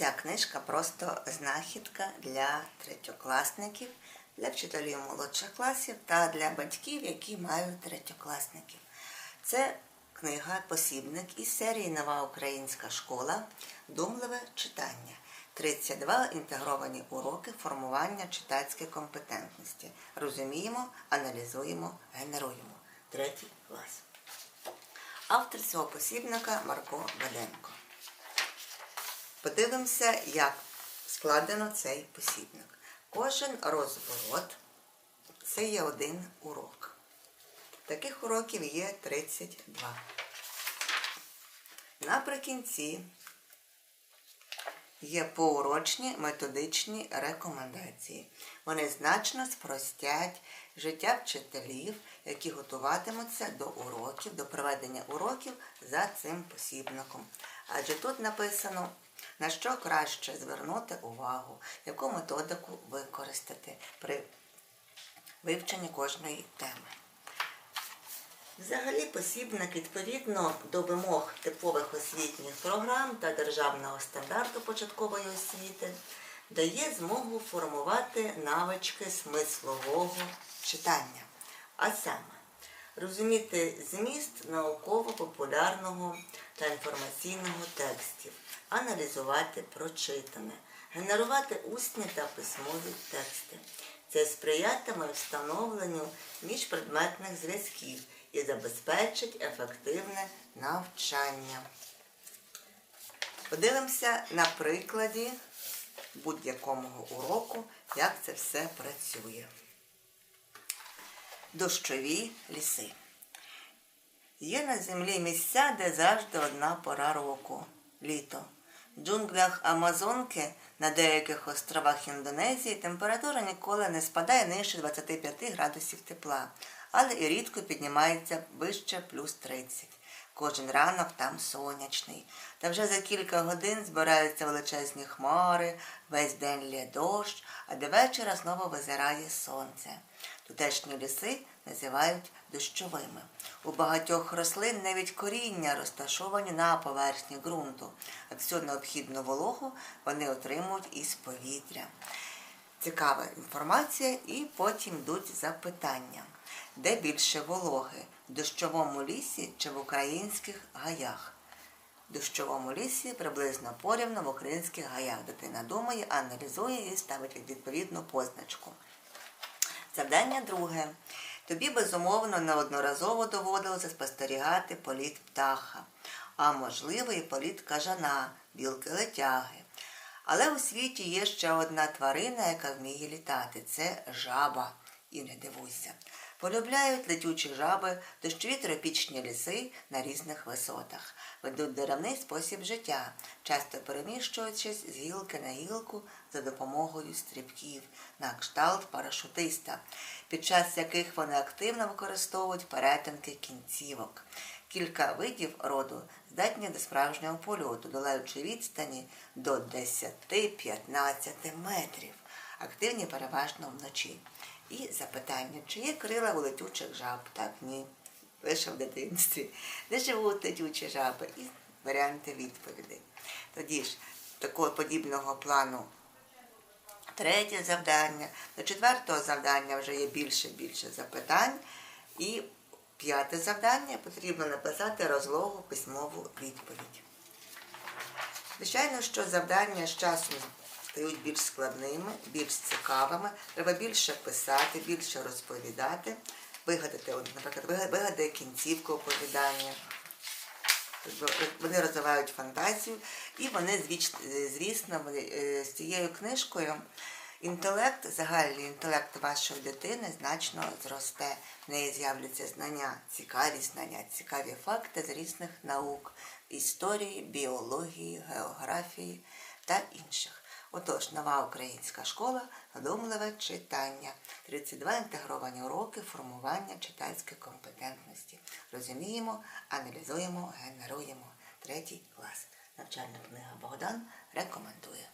Ця книжка просто знахідка для третьокласників, для вчителів молодших класів та для батьків, які мають третьокласників. Це книга посібник із серії Нова українська школа Думливе читання. 32 інтегровані уроки формування читацької компетентності. Розуміємо, аналізуємо, генеруємо. Третій клас. Автор цього посібника Марко Баденко. Подивимося, як складено цей посібник. Кожен розворот це є один урок. Таких уроків є 32. Наприкінці є поурочні методичні рекомендації. Вони значно спростять життя вчителів, які готуватимуться до уроків, до проведення уроків за цим посібником. Адже тут написано, на що краще звернути увагу, яку методику використати при вивченні кожної теми. Взагалі, посібник відповідно до вимог типових освітніх програм та державного стандарту початкової освіти дає змогу формувати навички смислового читання. А саме, розуміти зміст науково-популярного та інформаційного текстів, аналізувати прочитане, генерувати усні та письмові тексти. Це сприятиме встановленню міжпредметних зв'язків і забезпечить ефективне навчання. Подивимося на прикладі будь-якого уроку, як це все працює. Дощові ліси. Є на землі місця, де завжди одна пора року літо. В джунглях Амазонки на деяких островах Індонезії температура ніколи не спадає нижче 25 градусів тепла, але і рідко піднімається вище плюс 30. Кожен ранок там сонячний. Та вже за кілька годин збираються величезні хмари, весь день лє дощ, а до вечора знову визирає сонце. Тутешні ліси називають дощовими. У багатьох рослин навіть коріння розташовані на поверхні ґрунту, а всю необхідну вологу вони отримують із повітря. Цікава інформація, і потім йдуть запитання. Де більше вологи? В дощовому лісі чи в українських гаях? В дощовому лісі приблизно порівно в українських гаях. Дитина думає, аналізує і ставить відповідну позначку. Завдання друге. Тобі безумовно неодноразово доводилося спостерігати політ птаха, а можливо і політ кажана, білки летяги. Але у світі є ще одна тварина, яка вміє літати це жаба. І не дивуйся. Полюбляють летючі жаби, дощові тропічні ліси на різних висотах, ведуть деревний спосіб життя, часто переміщуючись з гілки на гілку за допомогою стрибків на кшталт парашутиста, під час яких вони активно використовують перетинки кінцівок. Кілька видів роду здатні до справжнього польоту, долаючи відстані до 10-15 метрів, активні переважно вночі. І запитання, чи є крила у летючих жаб? Так, ні. Лише в дитинстві. Де живуть летючі жаби? І варіанти відповідей. Тоді ж, такого подібного плану третє завдання. До четвертого завдання вже є більше-більше запитань. І п'яте завдання потрібно написати розлогу письмову відповідь. Звичайно, що завдання з часом стають більш складними, більш цікавими. Треба більше писати, більше розповідати, вигадати, наприклад, вигадати кінцівку оповідання. Вони розвивають фантазію, і вони, звісно, з цією книжкою інтелект, загальний інтелект вашої дитини значно зросте. В неї з'являться знання, цікаві знання, цікаві факти з різних наук, історії, біології, географії та інших. Отож, нова українська школа, задумливе читання, 32 інтегровані уроки формування читацької компетентності. Розуміємо, аналізуємо, генеруємо. Третій клас. Навчальна книга Богдан рекомендує.